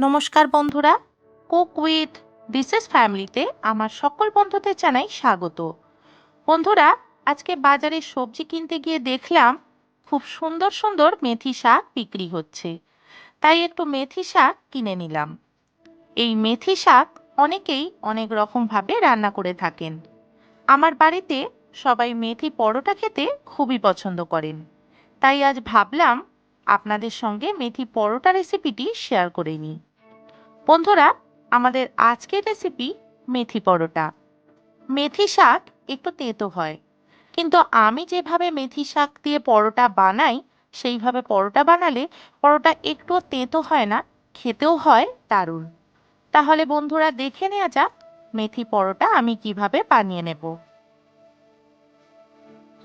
নমস্কার বন্ধুরা cook with dishes ফ্যামিলিতে আমার সকল বন্ধুদের জানাই স্বাগত। বন্ধুরা, আজকে বাজারে সবজি কিনতে গিয়ে দেখলাম খুব সুন্দর সুন্দর মেথি শাক বিক্রি হচ্ছে। তাই একটু মেথি শাক কিনে নিলাম। এই মেথি শাক অনেকেই অনেক রকমভাবে রান্না করে থাকেন। আমার বাড়িতে সবাই মেথি পরোটা খেতে খুবই পছন্দ করেন। তাই আজ ভাবলাম আপনাদের সঙ্গে মেথি পরোটা রেসিপিটি শেয়ার করে নিই। বন্ধুরা, আমাদের আজকের রেসিপি মেথি পরোটা। মেথি শাক একটু তেতো হয়, কিন্তু আমি যেভাবে মেথি শাক দিয়ে পরোটা বানাই, সেইভাবে পরোটা বানালে পরোটা একটুও তেতো হয় না, খেতেও হয় দারুণ। তাহলে বন্ধুরা, দেখে নেওয়া যাক মেথি পরোটা আমি কীভাবে বানিয়ে নেব।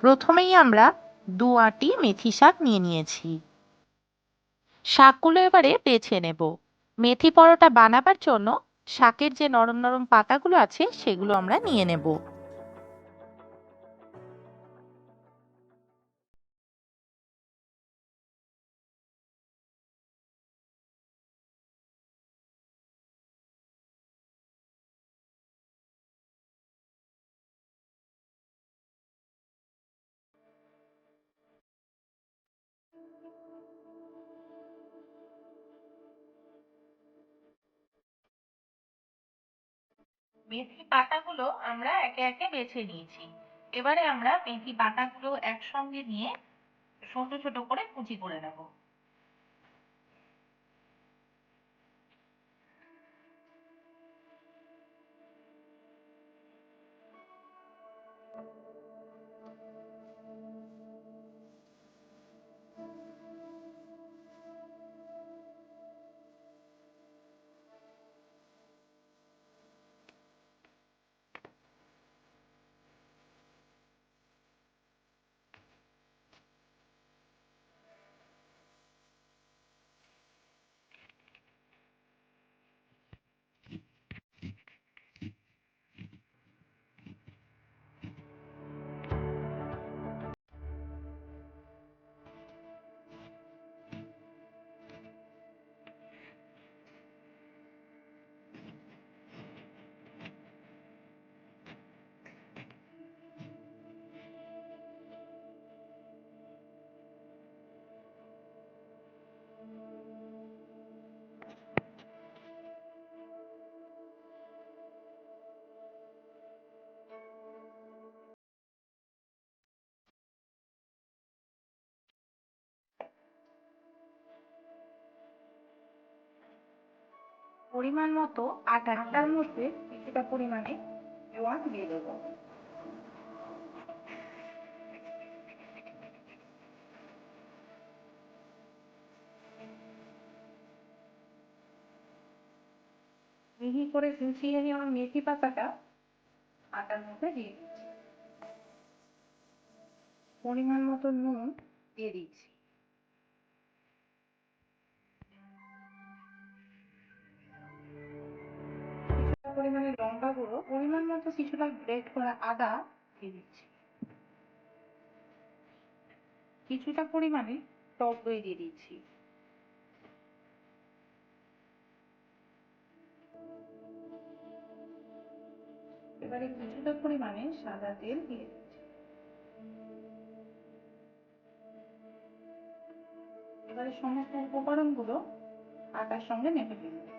প্রথমেই আমরা দু আটি মেথি শাক নিয়ে নিয়েছি। শাকগুলো এবারে বেছে নেব। মেথি পরোটা বানাবার জন্য শাকের যে নরম নরম পাতাগুলো আছে সেগুলো আমরা নিয়ে নেব। মেথি পাতাগুলো আমরা একে একে বেছে নিয়েছি। এবারে আমরা মেথি পাতাগুলো একসঙ্গে নিয়ে ছোট ছোট করে কুচি করে নেব। পরিমাণ মতো আটা আটার মধ্যে কিছুটা পরিমাণে জোয়ান দিয়ে দেবো। মিহি করে কুচিয়ে নেওয়া মেথি পাতাটা আটার মধ্যে দিয়ে দিচ্ছি। পরিমাণ মতো নুন দিয়ে দিচ্ছি। পরিমাণে লঙ্কা গুঁড়ো, পরিমাণ মতো কিছুটা গ্রেট করা আদা দিয়ে দিচ্ছি। কিছুটা পরিমাণে টক দই দিয়ে দিচ্ছি। এবারে কিছুটা পরিমাণে সাদা তেল দিয়ে দিচ্ছি। এবারে সমস্ত উপকরণগুলো আটার সঙ্গে মেখে ফেলব।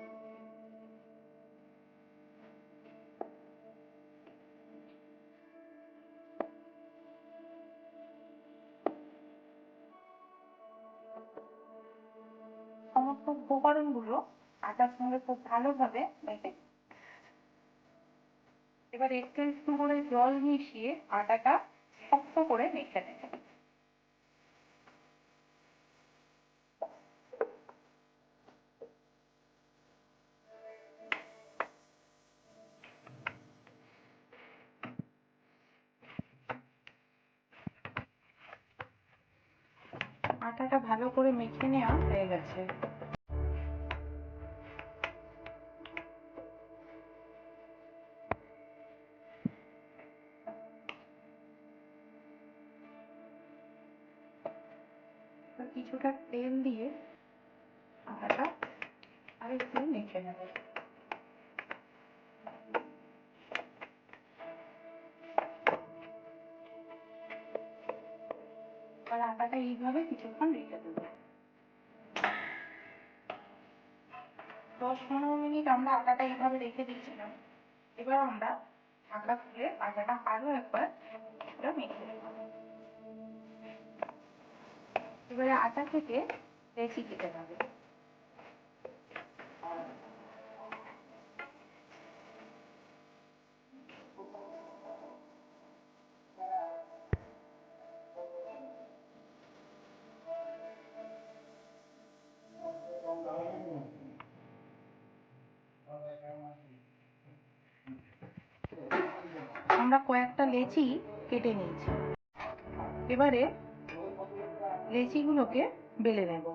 উপকরণগুলো আটার খুব ভালোভাবে মেখে এবার একটু একটু করে জল মিশিয়ে আটাটা শক্ত করে মেখে নেব। আটাটা ভালো করে মেখে নেওয়া হয়ে গেছে। কিছুটা তেল দিয়ে আটাটা আর একটু মেখে নেব। আটাটা এইভাবে কিছুক্ষণ রেখে দেবো। দশ পনেরো মিনিট আমরা আটাটা এইভাবে রেখে দিয়েছিলাম। এবার আমরা ঢাকা খুলে আটাটা আরও একবার মেখে নেব। এবারে আটা থেকে রেসি কেটে নেবে আমরা কয়েকটা লেচি কেটে নিয়েছি। এবারে লেচিগুলোকে বেলে নেব।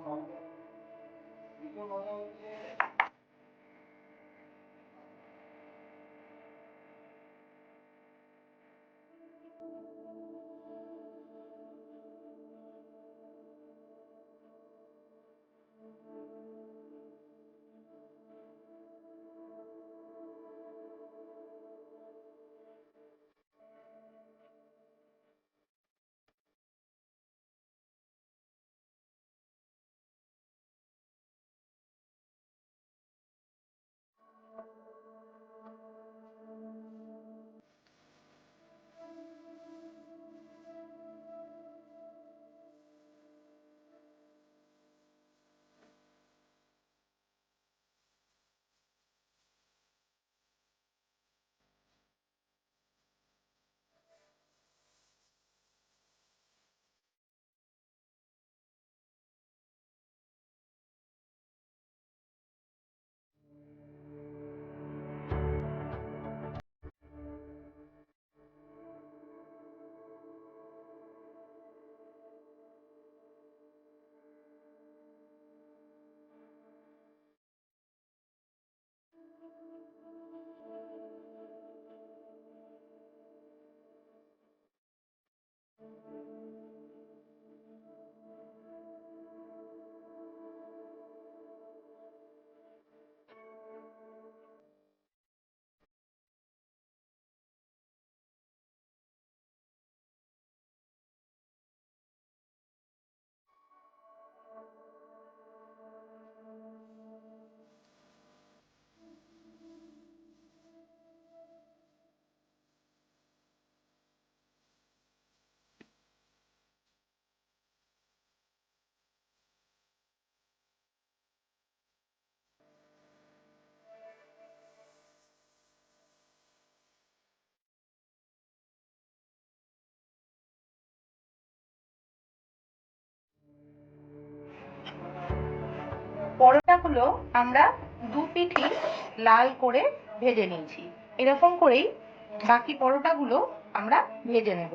পরোটাগুলো আমরা দু পিঠি লাল করে ভেজে নিয়েছি। এরকম করেই বাকি পরোটাগুলো আমরা ভেজে নেব।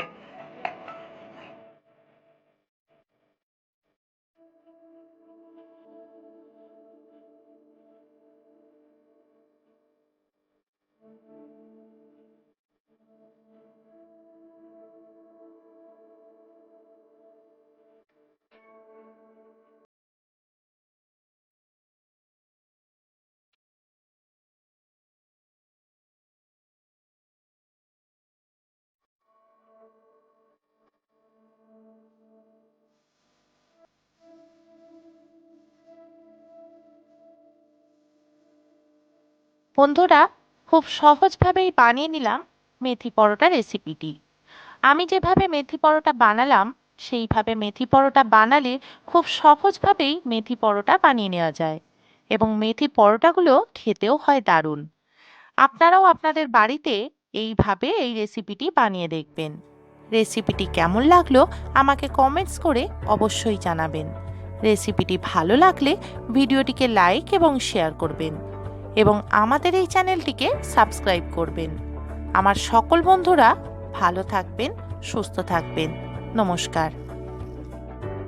বন্ধুরা, খুব সহজভাবেই বানিয়ে নিলাম মেথি পরোটা রেসিপিটি। আমি যেভাবে মেথি পরোটা বানালাম, সেইভাবে মেথি পরোটা বানালে খুব সহজভাবেই মেথি পরোটা বানিয়ে নেওয়া যায় এবং মেথি পরোটাগুলো খেতেও হয় দারুণ। আপনারাও আপনাদের বাড়িতে এইভাবে এই রেসিপিটি বানিয়ে দেখবেন। রেসিপিটি কেমন লাগল আমাকে কমেন্টস করে অবশ্যই জানাবেন। রেসিপিটি ভালো লাগলে ভিডিওটিকে লাইক এবং শেয়ার করবেন। এবং আমাদের এই চ্যানেলটিকে সাবস্ক্রাইব করবেন। আমার সকল বন্ধুরা ভালো থাকবেন সুস্থ থাকবেন। নমস্কার।